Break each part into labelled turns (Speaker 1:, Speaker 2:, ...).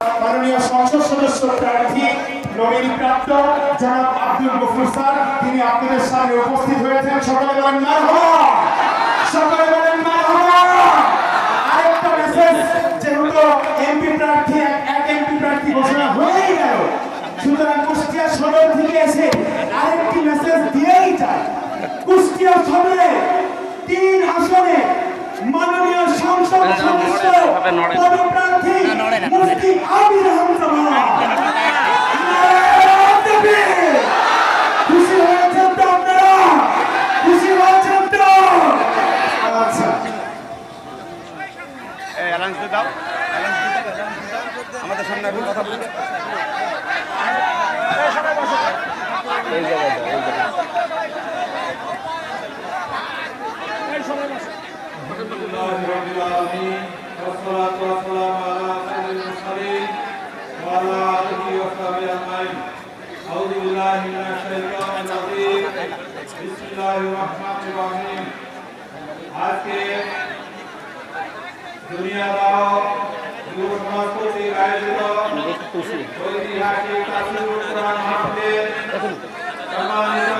Speaker 1: মাননীয় সংসদ সদস্য প্রার্থী, নবীন প্রাপ্ত, জনাব আব্দুল গফুর স্যার, তিনি আপনাদের সামনে উপস্থিত হয়েছেন। বলেন বলেন আরেকটা মেসেজ যেহেতু এমপি প্রার্থী, এক এমপি প্রার্থী ঘোষণা হয়েই গেল, সুতরাং কুষ্টিয়া সদর থেকে এসে আরেকটি মেসেজ দিয়েই যায়। কুষ্টিয়া সদরে তিন আসনে মাননীয় সংসদ সদস্য পদপ্রার্থী মুফতি আমির হামজা মাওলানা। খুশি হয়েছেন তো আপনারা খুশি হয়েছেন তো আচ্ছা
Speaker 2: আমাদের সামনে এখন কথা বলতে
Speaker 3: لله رب العالمين والصلاة والسلام على سيد المرسلين وعلى آله وصحبه أجمعين أعوذ بالله من الشيطان الرجيم بسم الله الرحمن الرحيم আজকে দুনিয়া দাও যুব সমাজ কর্তৃক আয়োজিত ঐতিহাসিক তাসিরুল কোরআন মাহফিলের সম্মানিত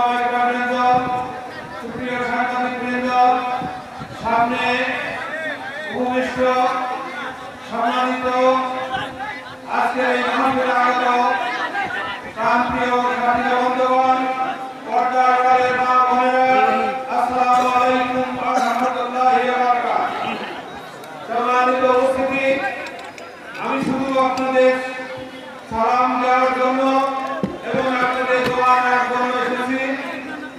Speaker 3: সামনে ভূমিষ্ঠ সম্মানিত আজকের এই মাহফিলে আগত সাথী বন্ধুগণ পর্দার আড়ালের মা বোনেরা আসসালামু আলাইকুম ওয়া রাহমাতুল্লাহি ওয়া বারাকাতুহু সম্মানিত উপস্থিতি আমি শুধু আপনাদের সালাম দেওয়ার জন্য এবং আপনাদের দোয়া নেওয়ার জন্য এসেছি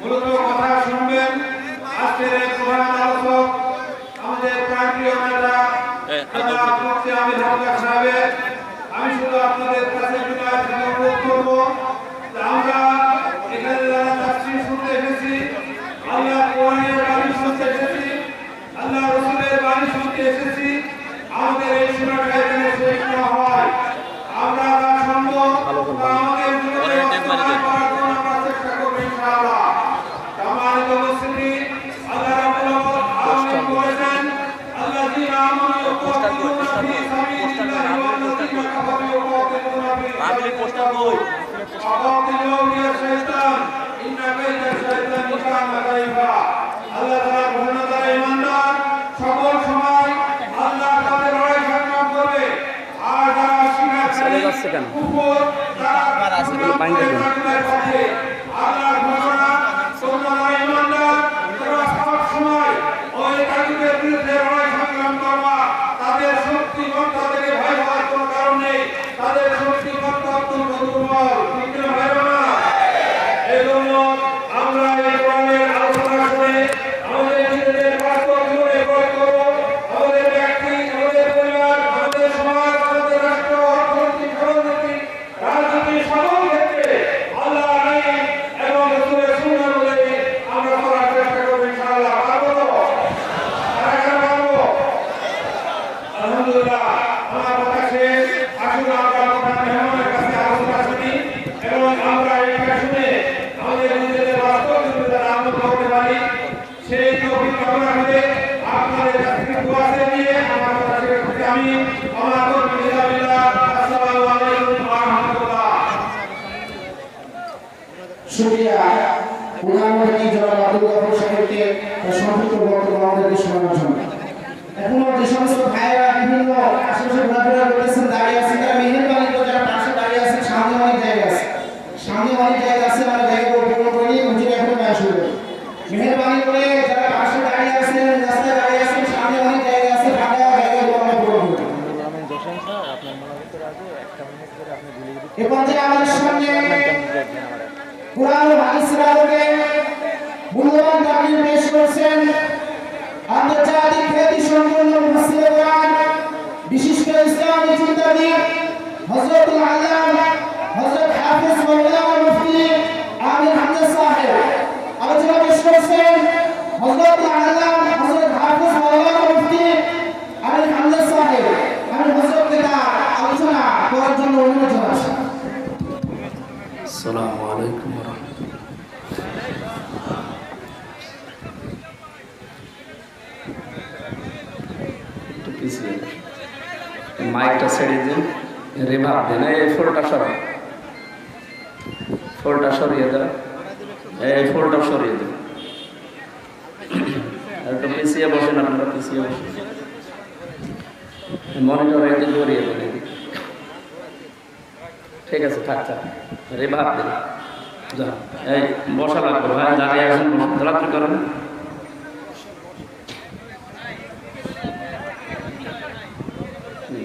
Speaker 3: মূলত কথা শুনবেন আজকের এই প্রধান আলোচক আমাদের প্রান্তীয় নেতা জনাব সাহেবের আমি শুধু আপনাদের কাছে অনুরোধ করব আমরা এখানে যারা তাফসীর শুনতে এসেছি, আল্লাহ কোরআনের বাণী শুনতে এসেছি, আল্লাহ রসুলের বাণী শুনতে এসেছি, আমাদের এই না হয় আমরা যা শুনব তা আমাদের জীবনে বাস্তবায়ন করার জন্য আমরা চেষ্টা করব ইনশাআল্লাহ সম্মানিত উপস্থিতি আল্লাহ রাব্বুল আলামিন বলেছেন আল্লাযীনা আমানু ইয়াকুতুনা ফি সাবিলিল্লাহি ওয়াল্লাযীনা কাফারু ইয়াকুতুনা
Speaker 2: মাহফিলের পোস্টার কই?
Speaker 3: ইয়া ইন্না কাইদা কানা দাইফা আল্লাহ তাআলা ঘোষণা ঈমানদার সকল সময় আল্লাহ তাদের লড়াই সংগ্রাম করবে আর যারা শিকার
Speaker 2: চলে যাচ্ছে কেন?
Speaker 3: কুফর তারা
Speaker 2: পানি দেবেন।
Speaker 3: ইমানদারের পক্ষে আল্লাহর ঘোষণা তোমরা যারা ঈমানদার তোমরা সব সময় ওই কাজীদের বিরুদ্ধে লড়াই সংগ্রাম করবা তাদের শক্তি মন্ত্র থেকে ভয় হওয়ার কোনো কারণ নেই তাদের শক্তি মন্ত্র অত্যন্ত দুর্বল ঠিক না ভাই না এই জন্য আমরা এই কোরআনের আলোচনা শুনে আমাদের নিজেদের বাস্তব জীবনে প্রয়োগ করব আমাদের ব্যক্তি আমাদের পরিবার আমাদের সমাজ আমাদের রাষ্ট্র অর্থনীতি সামাজিক রাজনীতি সকল ক্ষেত্রে আল্লাহ আইন এবং রসুলের সুন্নাহ অনুযায়ী আমরা করার চেষ্টা করব ইনশাআল্লাহ পারব তো আর একটা পারব আলহামদুলিল্লাহ আমার কথা শেষ আসুন আমরা কথা মেহমানের কাছে আলোচনা শুনি এবং আমরা এটা শুনে আমাদের নিজেদের বাস্তব জীবনে আমল করতে পারি সেই তৌফিক কামনা করে আপনাদের কাছ থেকে দোয়া চেয়ে নিয়ে আমার কথা শেষ করছি আমি আমার কর্মী বিল্লাহ আসসালামু আলাইকুম ওয়া রাহমাতুল্লাহ
Speaker 1: শুক্রিয়া প্রধানমন্ত্রী জনাব আব্দুল গফর সাহেবকে তার সংক্ষিপ্ত বক্তব্য আমাদেরকে শোনানোর জন্য। এখনও যে সমস্ত ভাইয়েরা বিভিন্ন আশেপাশে ঘোরাফেরা করতেছেন, দাঁড়িয়ে আছেন, তারা মেহেরবানি করে যারা পাশে দাঁড়িয়ে আছেন, সামনে অনেক জায়গা আছে। সামনে অনেক জায়গা আছে, আমরা জায়গাগুলো পূরণ করে নিয়ে মসজিদে ব্যয় শুরু করি মেহেরবানি করে যারা পাশে দাঁড়িয়ে আছেন, রাস্তায় দাঁড়িয়ে আছেন, সামনে অনেক জায়গা আছে ফাঁকা জায়গাগুলো আমরা পূরণ করি এ পর্যায়ে আমাদের সামনে কোরআন হযরত আল্লামা হযরত আলোচনা পেশ করছেন। হযরত আল্লামা হযরত আলোচনা করার
Speaker 4: জন্য মাইকটা ছেড়ে দিন। রিভাব দিন এই ফোলটা সরাই ফোলটা সরিয়ে দাও। এই ফোলটা সরিয়ে আর একটু পিছিয়ে বসেন আপনারা, পিছিয়ে বসেন। মনিটর একদিন গড়িয়ে দেন ঠিক আছে, থাক থাক। রিভাব দিন এই, বসা লাগবে। ভাই, দাঁড়িয়ে আছেন ধরাত্রি করেন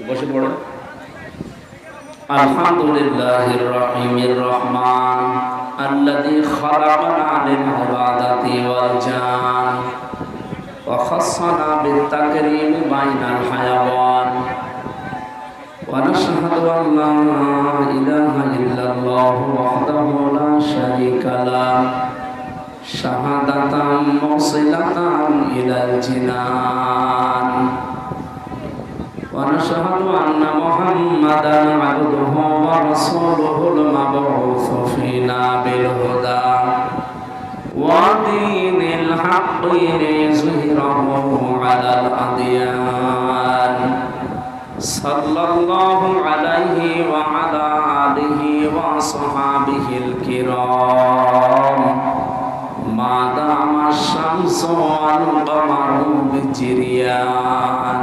Speaker 4: বসে পড়ো আলহামদুলিল্লাহির রহিমির রহমান الذي خلقنا للعبادة والجان وخصنا بالتكريم بين الحيوان ونشهد أن لا إله إلا الله وحده لا شريك له شهادة موصلة إلى الجنان ونشهد أن محمدا عبده ورسوله المبعوث فينا بالهدى ودين الحق ليظهره على الأديان صلى الله عليه وعلى آله وصحابه الكرام ما دام الشمس والقمر بجريان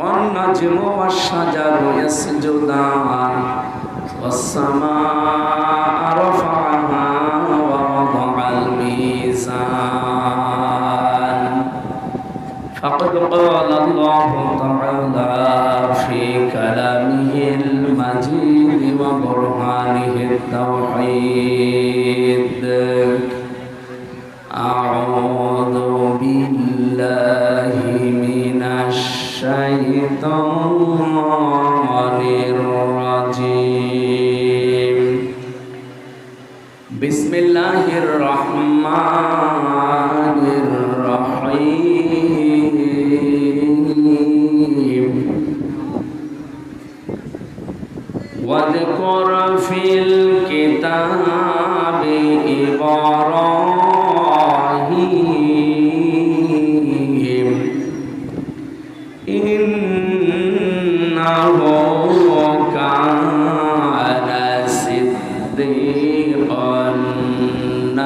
Speaker 4: والنجم والشجر يسجدان والسماء رفعها ووضع الميزان فقد قال الله تعالى في كلامه المجيد وبرهانه التوحيد الله الرحمن.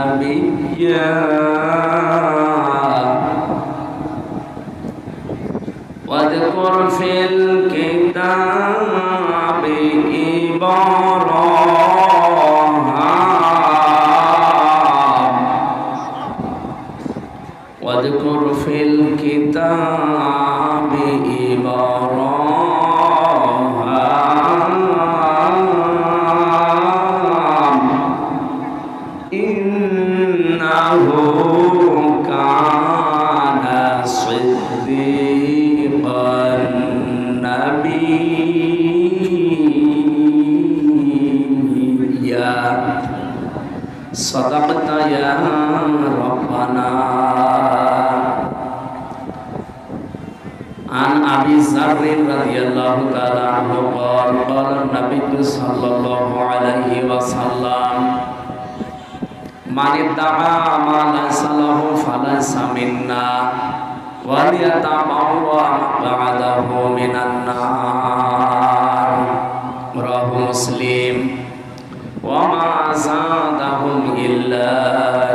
Speaker 4: نبيا واذكر في الكتاب يا ربنا عن ابي ذر رضي الله تعالى عنه قال قال النبي صلى الله عليه وسلم من ادعى ما ليس له فليس منا وليتبوأ مقعده من النار رواه مسلم وما زادهم إلا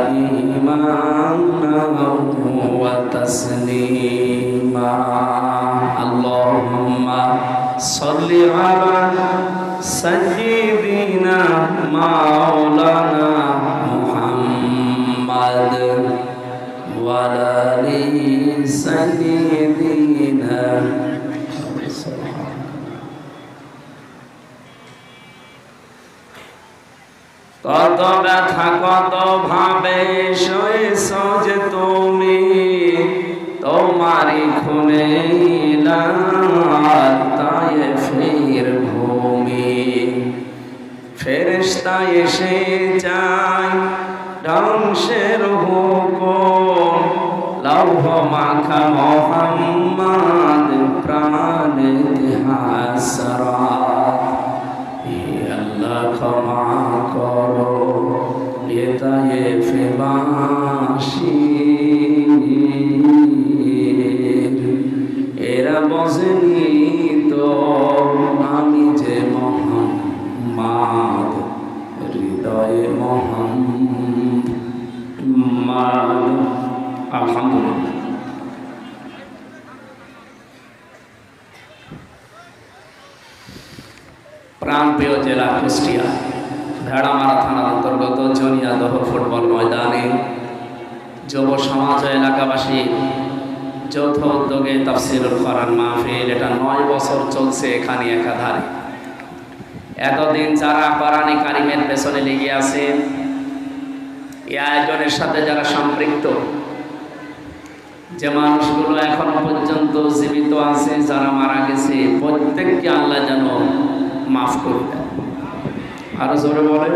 Speaker 4: إيمانا وتسليما. اللهم صل على سيدنا مولانا محمد وعلى آل سيدنا কত ভাবে সয়েছ যে তুমি, তোমারই খুনে তাই ফের ভূমি। ফেরেস্তা এসে যায় ধ্বংসের হুকুম লৌহ মাখা মোহাম্মদ যে মোহাম্মদ হৃদয়ে মোহাম্মদ আলহামদুলিল্লাহ। প্রাণপ্রিয় জেলা কুষ্টিয়া, ভেড়ামারা থানার অন্তর্গত জনিয়াদহ ফুটবল ময়দানে যুব সমাজ এলাকাবাসী যৌথ উদ্যোগে তাফসিরুল কোরআন মাহফিল, এটা নয় বছর চলছে এখানে একাধারে। এতদিন যারা কোরআনে কারিমের পেছনে লেগে আছে, এই আয়োজনের সাথে যারা সম্পৃক্ত, যে মানুষগুলো এখনও পর্যন্ত জীবিত আছে, যারা মারা গেছে, প্রত্যেককে আল্লাহ যেন মাফ করে দেয় আরও জোরে বলে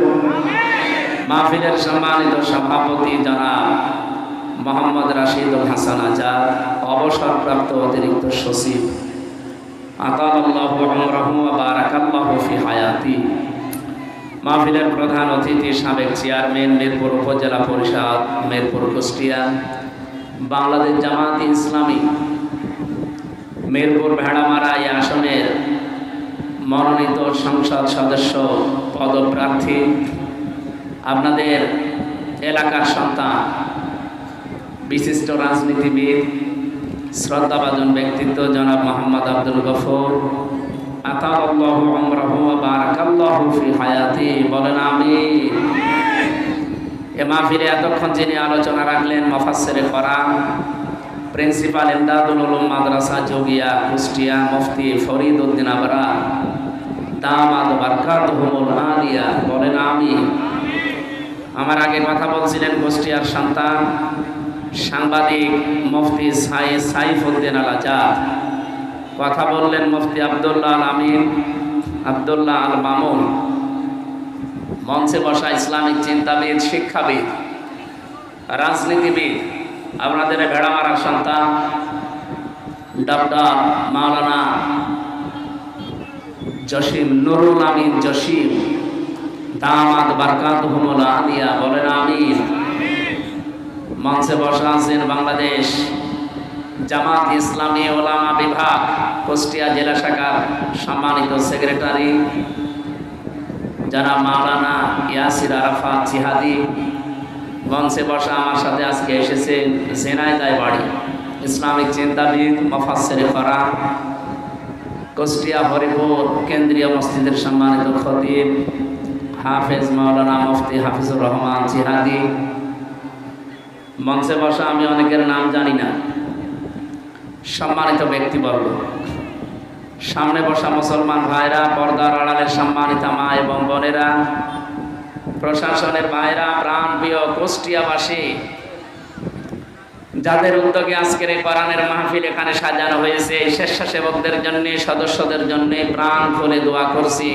Speaker 4: মাহফিলের সম্মানিত সভাপতি যারা মোহাম্মদ রাশিদুল হাসান আজাদ, অবসরপ্রাপ্ত অতিরিক্ত সচিব। আতাল্লাহু আমরাহু ওয়া বারাকাল্লাহু ফি হায়াতি। মাহফিলের প্রধান অতিথি, সাবেক চেয়ারম্যান, মিরপুর উপজেলা পরিষদ, মিরপুর কুষ্টিয়া, বাংলাদেশ জামাত ইসলামী, মিরপুর ভেড়ামারা এই আসনের মনোনীত সংসদ সদস্য, পদপ্রার্থী, আপনাদের এলাকার সন্তান, বিশিষ্ট রাজনীতিবিদ শ্রদ্ধাভাজন ব্যক্তিত্ব জনাব মোহাম্মদ আব্দুল গফর। বলেন আমি এতক্ষণ যিনি আলোচনা রাখলেন প্রিন্সিপাল মাদ্রাসা যোগিয়া কুষ্টিয়া, মুফতি ফরিদ বলেন আমি আমার আগে কথা বলছিলেন কুষ্টিয়ার সন্তান সাংবাদিক মুফতি সাই সাইফুদ্দিন আল আজাদ কথা বললেন মুফতি আবদুল্লাহ আল আমিন আবদুল্লাহ আল মামুন মঞ্চে বসা ইসলামিক চিন্তাবিদ, শিক্ষাবিদ, রাজনীতিবিদ, আপনাদের ভেড়া মারার সন্তান ডক্টর মাওলানা জসিম নুরুল আমিন জসিম দামাদ বারকাত হুমুল আলিয়া বলেন আমিন। মঞ্চে বসা আছেন বাংলাদেশ। জামাত ইসলামী ওলামা বিভাগ, কুষ্টিয়া জেলা শাখার সম্মানিত সেক্রেটারি যারা মাওলানা ইয়াসির আরাফাত জিহাদি। মঞ্চে বসা আমার সাথে আজকে এসেছেন জেনায়দায় বাড়ি ইসলামিক চিন্তাবিদ মফাসের করা কুষ্টিয়া হরিপুর কেন্দ্রীয় মসজিদের সম্মানিত খতিব, হাফেজ মাওলানা মুফতি হাফিজুর রহমান জিহাদি। মঞ্চে বসা আমি অনেকের নাম জানি না। সম্মানিত ব্যক্তিবর্গ, সামনে বসা মুসলমান ভাইরা, পর্দার আড়ালের সম্মানিত মা এবং বোনেরা, প্রশাসনের ভাইরা প্রাণ প্রিয় কুষ্টিয়াবাসী, যাদের উদ্যোগে আজকের এই কোরআনের মাহফিল এখানে সাজানো হয়েছে, স্বেচ্ছাসেবকদের জন্য, সদস্যদের জন্য প্রাণ খুলে দোয়া করছি।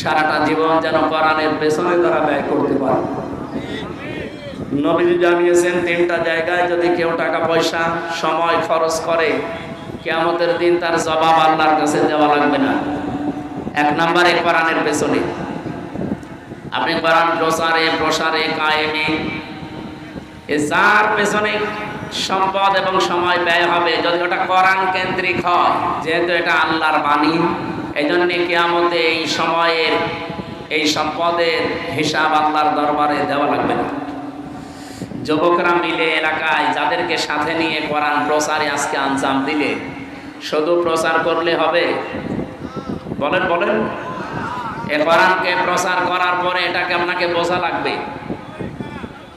Speaker 4: সারাটা জীবন যেন কোরআনের পেছনে তারা ব্যয় করতে পারে। নবীজি জানিয়েছেন, তিনটা জায়গায় যদি কেউ টাকা পয়সা, সময় খরচ করে, কেয়ামতের দিন তার জবাব আল্লাহর কাছে দেওয়া লাগবে না। এক নম্বরে কোরআনের পেছনে। আপনি কোরআন প্রসারে প্রসারে, কায়েমে যার পেছনে সম্পদ এবং সময় ব্যয় হবে, যদি ওটা কোরআন কেন্দ্রিক হয়, যেহেতু এটা আল্লাহর বাণী এই জন্য কেয়ামতে এই সময়ের, এই সম্পদের হিসাব আল্লাহর দরবারে দেওয়া লাগবে না। যুবকরা মিলে এলাকায় যাদেরকে সাথে নিয়ে কোরআন প্রচারে আজকে আঞ্জাম দিলে, শুধু প্রচার করলে হবে? বলেন বলেন। এ কোরআনকে প্রচার করার পরে এটাকে আপনাকে বোঝা লাগবে।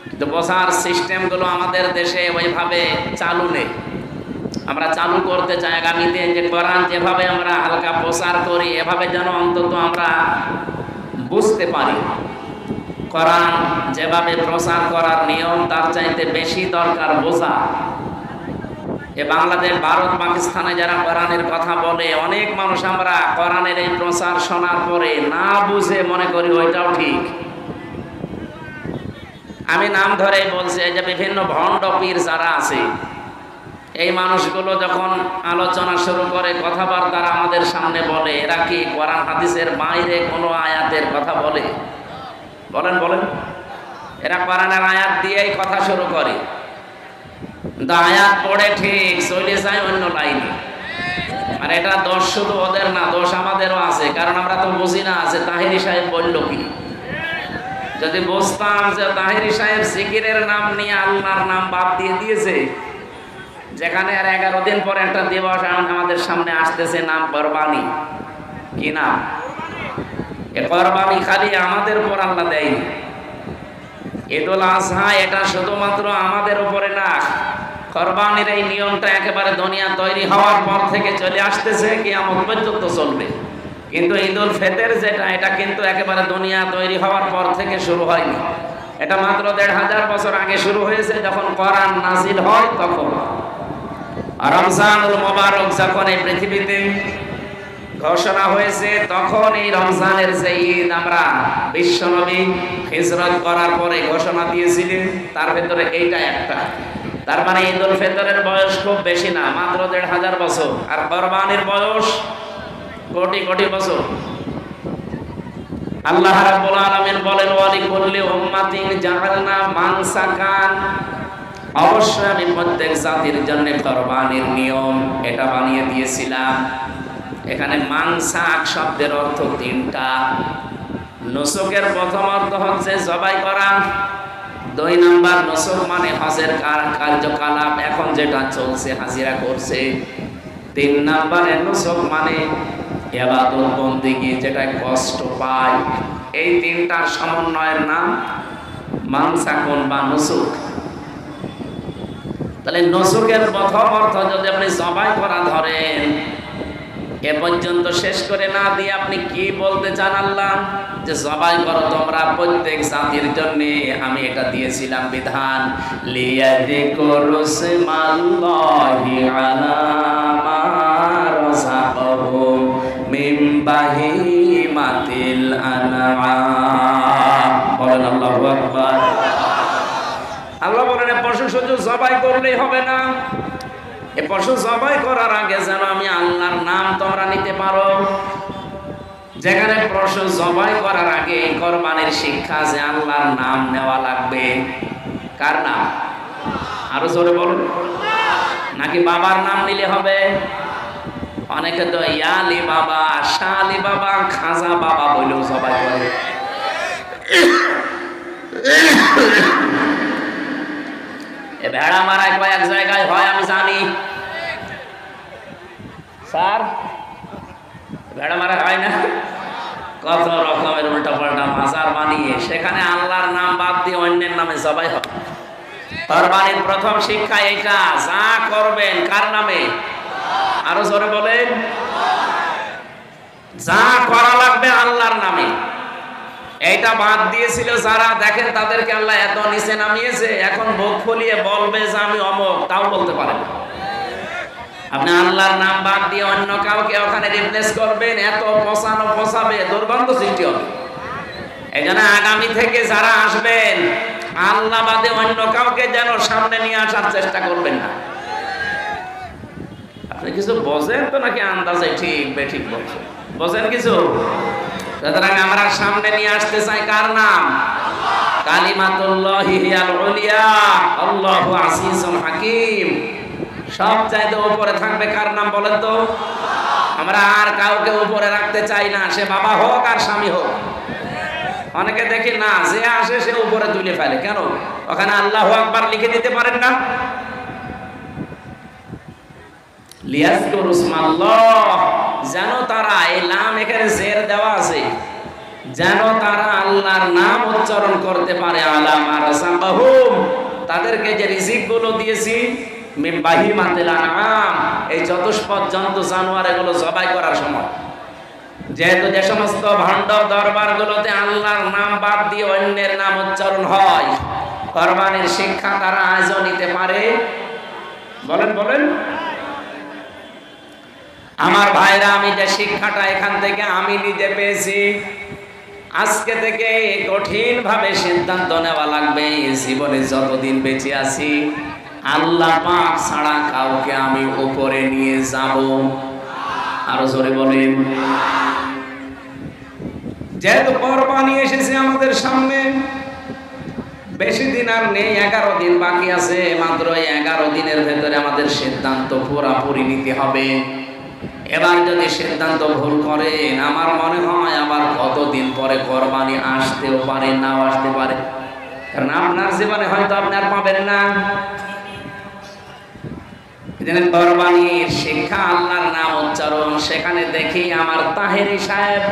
Speaker 4: কিন্তু বোঝার সিস্টেমগুলো আমাদের দেশে ওইভাবে চালু নেই। আমরা চালু করতে চাই আগামীতে যে কোরআন যেভাবে আমরা হালকা প্রচার করি, এভাবে যেন অন্তত আমরা বুঝতে পারি। কোরআন যেভাবে প্রচার করার নিয়ম, তার চাইতে বেশি দরকার বোঝা। এ বাংলাদেশ, ভারত, পাকিস্তানে যারা কোরআনের কথা বলে, অনেক মানুষ আমরা কোরআনের এই প্রচার শোনার পরে না বুঝে মনে করি ওইটাও ঠিক। আমি নাম ধরে বলছি যে বিভিন্ন ভণ্ড পীর যারা আছে, এই মানুষগুলো যখন আলোচনা শুরু করে কথাবার্তা আমাদের সামনে বলে, এরা কি কোরআন, হাদিসের বাইরে কোনো আয়াতের কথা বলে? বলেন বলেন। এরা কোরআনের আয়াত দিয়েই কথা শুরু করে। কিন্তু আয়াত পড়ে ঠিক চলে যায় অন্য লাইনে। আর এটা দোষ শুধু ওদের না, দোষ আমাদেরও আছে। কারণ আমরা তো বুঝি না আছে তাহিরি সাহেব বলল কি। যদি বুঝতাম যে তাহিরি সাহেব সিকিরের নাম নিয়ে আল্লাহর নাম বাদ দিয়ে দিয়েছে, যেখানে আর এগারো দিন পরে একটা দিবস আমাদের সামনে আসতেছে নাম কোরবানি। কি নাম? এ কোরবানি খালি আমাদের উপর আল্লাহ দেয়নি। ঈদুল আজহা এটা শুধুমাত্র আমাদের উপরে না, কোরবানির এই নিয়মটা একেবারে দুনিয়া তৈরি হওয়ার পর থেকে চলে আসতেছে, কিয়ামত পর্যন্ত চলবে। কিন্তু ঈদুল ফেতের যেটা, এটা কিন্তু একেবারে দুনিয়া তৈরি হওয়ার পর থেকে শুরু হয়নি। এটা মাত্র দেড় হাজার বছর আগে শুরু হয়েছে, যখন কোরআন নাজিল হয় তখন। রমজানুল মোবারক যখন এই পৃথিবীতে ঘোষণা হয়েছে, তখন এই রমজানের যে ঈদ আমরা বিশ্বনবী হিজরত করার পরে ঘোষণা দিয়েছিলেন, তার ভেতরে এইটা একটা। তার মানে ঈদুল ফিতরের বয়স খুব বেশি না, মাত্র দেড় হাজার বছর। আর কোরবানির বয়স কোটি কোটি বছর। আল্লাহ রাব্বুল আলামিন বলেন ওয়ালি কুল্লি উম্মাতিন জাআলনা মানসাকান। অবশ্যই আমি প্রত্যেক জাতির জন্য কোরবানির নিয়ম এটা বানিয়ে দিয়েছিলাম। এখানে মাংসাক শব্দের অর্থ তিনটা। নসুকের প্রথম অর্থ হচ্ছে জবাই করা। দুই নাম্বার, নসুক মানে হজের কার- কার্যকলাপ, এখন যেটা চলছে, হাজিরা করছে। তিন নাম্বারে নসুক মানে এবাদত বন্দিগি, যেটা কষ্ট পায়। এই তিনটার সমন্বয়ের নাম মাংসাকুন বা নসুক। তাহলে নসুকের প্রথম অর্থ যদি আপনি জবাই করা ধরেন এ পর্যন্ত শেষ করে না দিয়ে আপনি কি বলতে চান আল্লাহ? যে জবাই করো তোমরা প্রত্যেক জাতির জন্য, আমি এটা দিয়েছিলাম বিধান। লিয়াদি আল্লাহু বলেন পশু শুধু জবাই করলেই হবে না এ পশু জবাই করার আগে যেন আমি আল্লাহর নাম তোমরা নিতে পারো। যেখানে পশু জবাই করার আগে এই কোরবানির শিক্ষা যে আল্লাহর নাম নেওয়া লাগবে। কার নাম? আরও জোরে বলুন। নাকি বাবার নাম নিলে হবে? অনেকে তো ইয়ালি বাবা, শালি বাবা, খাজা বাবা বলেও জবাই করে ভেড়া মারায় কয়েক জায়গায় হয়, আমি জানি। স্যার, ভেড়া মারা হয় না? কত রকমের উল্টা পাল্টা মাজার বানিয়ে সেখানে আল্লাহর নাম বাদ দিয়ে অন্যের নামে সবাই হয় কোরবানির প্রথম শিক্ষা এটা, যা করবেন, কার নামে? আরও জোরে বলেন। যা করা লাগবে আল্লাহর নামে। এইটা বাদ দিয়েছিল যারা। দেখেন তাদেরকে আল্লাহ এত নিচে নামিয়েছে, এখন বুক ফুলিয়ে বলবে যে আমি অমক, তাও বলতে পারে না। আপনি আল্লাহর নাম বাদ দিয়ে অন্য কাউকে ওখানে রিপ্লেস করবেন, এত পচানো পচাবে, দুর্গন্ধ সৃষ্টি হবে। এই জন্য আগামী থেকে যারা আসবেন, আল্লাহ বাদে অন্য কাউকে যেন সামনে নিয়ে আসার চেষ্টা করবেন না। আপনি কিছু বোঝেন তো নাকি আন্দাজে ঠিক বে ঠিক বলছেন? বোঝেন কিছু? সুতরাং আমরা সামনে নিয়ে আসতে চাই কার নাম? আর স্বামী হোক। অনেকে দেখি না, যে আসে সে উপরে তুলে ফেলে। কেন? ওখানে আল্লাহ আকবার লিখে দিতে পারেন না? লিয়াজকুরু যেন তারা এই নাম এখানে জের দেওয়া আছে, যেন তারা আল্লাহর নাম উচ্চারণ করতে পারে। আলাম আর তাদেরকে যে রিজিকগুলো দিয়েছি জন্তু জানোয়ার এগুলো জবাই করার সময়। যেহেতু যে সমস্ত ভণ্ড দরবার গুলোতে আল্লাহর নাম বাদ দিয়ে অন্যের নাম উচ্চারণ হয় শিক্ষা তারা আজও নিতে পারে। বলেন বলেন। আমার ভাইরা, আমি যে শিক্ষাটা এখান থেকে আমি নিজে পেয়েছি, আজকে থেকে কঠিন ভাবে সিদ্ধান্ত নেওয়া লাগবে, জীবনে যতদিন বেঁচে আছি, আল্লাহ পাক ছাড়া কাউকে আমি উপরে নিয়ে যাব। আরও জোরে বলেন। যেহেতু কোরবানি এসেছে আমাদের সামনে, বেশি দিন আর নেই, এগারো দিন বাকি আছে, মাত্র এগারো দিনের ভেতরে আমাদের সিদ্ধান্ত পুরাপুরি নিতে হবে। এবার যদি সিদ্ধান্ত ভুল করেন, আমার মনে হয় আবার কতদিন পরে কোরবানি আসতেও পারে, নাও আসতে পারে। কারণ আপনার জীবনে হয়তো আপনি আর পাবেন না। শিক্ষা আল্লাহর নাম উচ্চারণ। সেখানে দেখি আমার তাহেরি সাহেব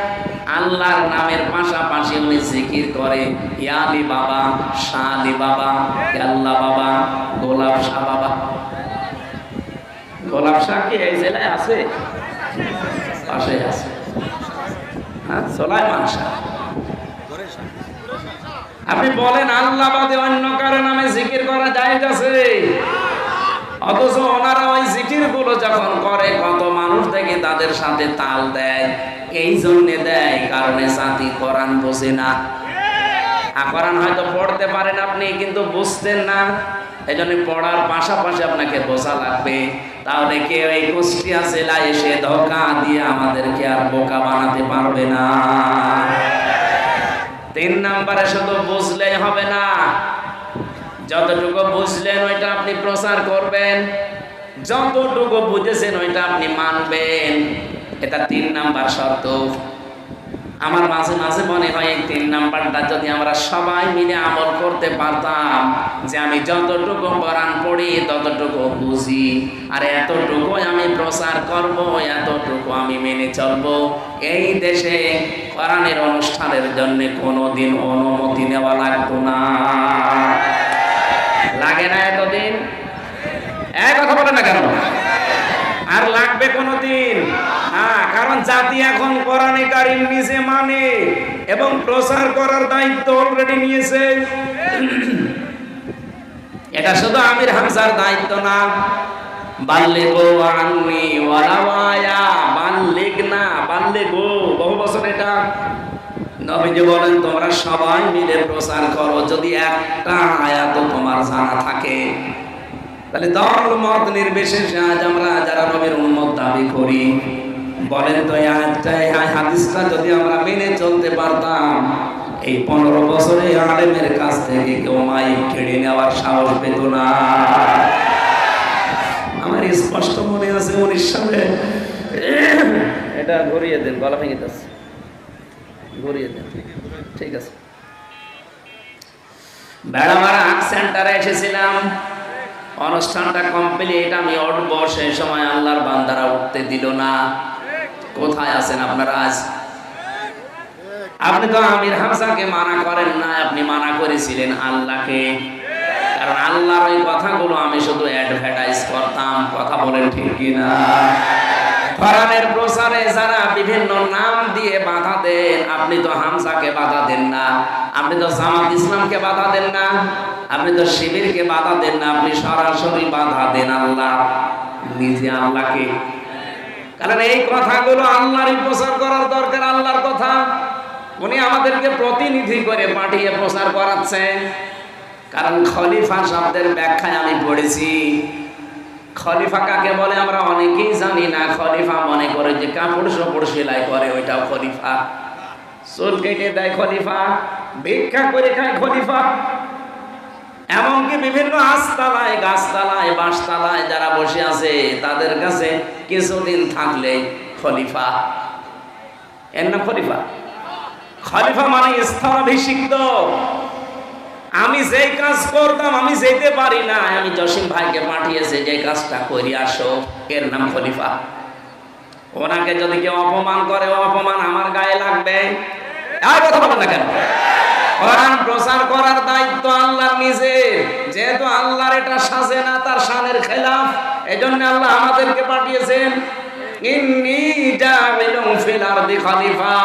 Speaker 4: আল্লাহর নামের পাশাপাশি উনি জিকির করে ইয়ালি বাবা, শাহ বাবা আল্লাহ বাবা, গোলাপ শাহ বাবা। গোলাপ শাহ কি এই জেলায় আছে? পাশে আছে। হ্যাঁ শাহ আপনি বলেন, আল্লাহ বাদে অন্য কারও নামে জিকির করা যায় আছে? অথচ ওনারা ওই জিকিরগুলো যখন করে, কত মানুষ থেকে তাদের সাথে তাল দেয়, এই জন্যে দেয়, কারণে জাতি কোরআন বোঝে না। কোরআন হয়তো পড়তে পারেন আপনি, কিন্তু বুঝতেন না। এই জন্য পড়ার পাশাপাশি আপনাকে বোঝা লাগবে। তাহলে কেউ এই কুষ্টিয়া জেলায় এসে ধোকা দিয়ে আমাদেরকে আর বোকা বানাতে পারবে না। তিন নাম্বারে শুধু বুঝলেই হবে না। যতটুকু বুঝলেন ওইটা আপনি প্রচার করবেন। যতটুকু বুঝেছেন ওইটা আপনি মানবেন। এটা তিন নাম্বার শর্ত। আমার মাঝে মাঝে মনে হয় এই তিন নাম্বারটা যদি আমরা সবাই মিলে আমল করতে পারতাম যে আমি যতটুকু কোরআন পড়ি, ততটুকু বুঝি। আর এতটুকু আমি প্রচার করব, এতটুকু আমি মেনে চলবো। এই দেশে কোরআনের অনুষ্ঠানের জন্য কোনোদিন অনুমতি নেওয়া লাগতো না। লাগে না এতদিন? এক কথা বলে না কেন? আর লাগবে কোনোদিন। হ্যাঁ কারণ জাতি এখন কোরআনে কারিম নিজে মানে এবং প্রচার করার দায়িত্ব অলরেডি নিয়েছে। এটা শুধু আমির হামজার দায়িত্ব না। বাল্লে গো আননি ওয়ালাওয়ায়া বাল্লিক না, বাল্লে গো, বহু বছর এটা। নবীজি বলেন, তোমরা সবাই মিলে প্রচার করো, যদি একটা আয়াত তোমার জানা থাকে তাহলে দল মত নির্বিশেষে আজ আমরা যারা নবীর উন্মত দাবি করি বলেন তো হাদিসটা যদি আমরা মেনে চলতে পারতাম এই পনেরো বছরে আলেমের কাছ থেকে কেউ মাইক কেড়ে নেওয়ার সাহস পেত না। আমার স্পষ্ট মনে আছে উনিশ সালে এটা ঘুরিয়ে দেন গলা ভেঙে যাচ্ছে। ঘুরিয়ে দেন। ঠিক আছে। বেড়ামারা আর্ট সেন্টারে এসেছিলাম। অনুষ্ঠানটা কমপ্লিট আমি উঠবো। সেই সময় আল্লাহর বান্দারা উঠতে দিল না। কোথায় আছেন আপনারা আজ? আপনি তো আমির হামসাকে মানা করেন না আপনি মানা করেছিলেন আল্লাহকে। কারণ আল্লাহর ওই কথাগুলো আমি শুধু অ্যাডভার্টাইজ করতাম, কথা বলেন ঠিক কিনা? কোরআনের প্রচারে যারা বিভিন্ন নাম দিয়ে বাধা দেন, আপনি তো হামসাকে বাধা দেন না। আপনি তো জামাত ইসলামকে বাধা দেন না। আপনি তো শিবিরকে বাধা দেন না, আপনি সরাসরি বাধা দেন আল্লাহ। নিজে আল্লাহকে। কারণ এই কথাগুলো আল্লাহরই প্রচার করার দরকার, আল্লাহর কথা। উনি আমাদেরকে প্রতিনিধি করে পাঠিয়ে প্রচার করাচ্ছেন। কারণ খলিফা শব্দের ব্যাখ্যায় আমি পড়েছি। খলিফা কাকে বলে আমরা অনেকেই জানি না। খলিফা মনে করে যে কাপড় সপড় সেলাই করে, ওইটাও খলিফা। চুল কেটে দেয় খলিফা, ভিক্ষা করে খায় খলিফা। এমনকি বিভিন্ন আস্তালায় গাছতলায় বাঁশতলায় যারা বসে আছে, তাদের কাছে কিছুদিন থাকলে খলিফা। এর নাম খলিফা। খলিফা মানে স্থলাভিষিক্ত। আমি যেই কাজ করতাম, আমি যেতে পারি না। আমি জসিম ভাইকে পাঠিয়েছে, যে কাজটা করি, আসো। এর নাম খলিফা। ওনাকে যদি কেউ অপমান করে অপমান আমার গায়ে লাগবে। আর কথা বলেন না কেন? কোরআন প্রচার করার দায়িত্ব আল্লাহর নিজের যেহেতু আল্লাহর এটা সাজে না, তার শানের খেলাফ, এজন্য আল্লাহ আমাদেরকে পাঠিয়েছেন, ইন্নী জামিলুম ফিল আরদি খলিফা।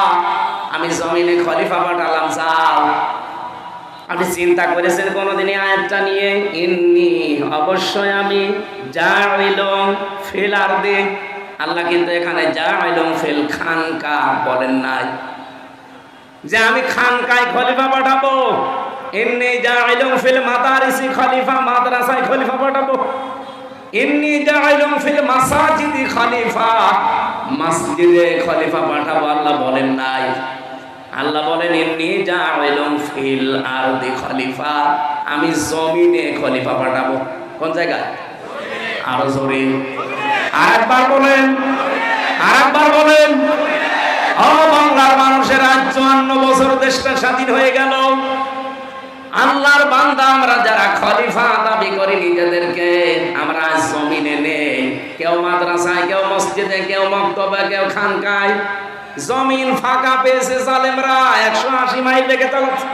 Speaker 4: আমি জমিনে খলিফা পাঠালাম, যাও। আপনি চিন্তা করেছেন কোনোদিনই আয়াতটা নিয়ে? ইন্নি, অবশ্যই আমি হইলম ফিল আর দে আল্লাহ কিন্তু এখানে হইলম ফিল খানকা বলেন নাই। যে আমি খানকায় খলিফা পাঠাবো। এমনি যা হইলম ফিল মাদারিসি খলিফা, মাদ্রাসায় খলিফা পাঠাবো। এমনি যা হইলম ফিল মাসাজিদি খলিফা, মসজিদে খলিফা পাঠাবো, আল্লাহ বলেন নাই। আল্লাহ বলেন, এমনি যা হইলম ফিল আরদি খলিফা, আমি জমিনে খলিফা পাঠাবো। কোন জায়গায়? আরও জোরে। আরেকবার বলেন। আর একবার বলেন। বাংলার মানুষের আজ চুয়ান্ন বছর দেশটা স্বাধীন হয়ে গেল। আল্লাহর বান্দা আমরা যারা খলিফা দাবি করি নিজেদেরকে, আমরা জমিনে নেই। কেউ মাদ্রাসায়, কেউ মসজিদে, কেউ মক্তবে, কেউ খানকায়। জমিন ফাঁকা পেয়েছে জালেমরা, একশো আশি মাইল লেগে চালাচ্ছে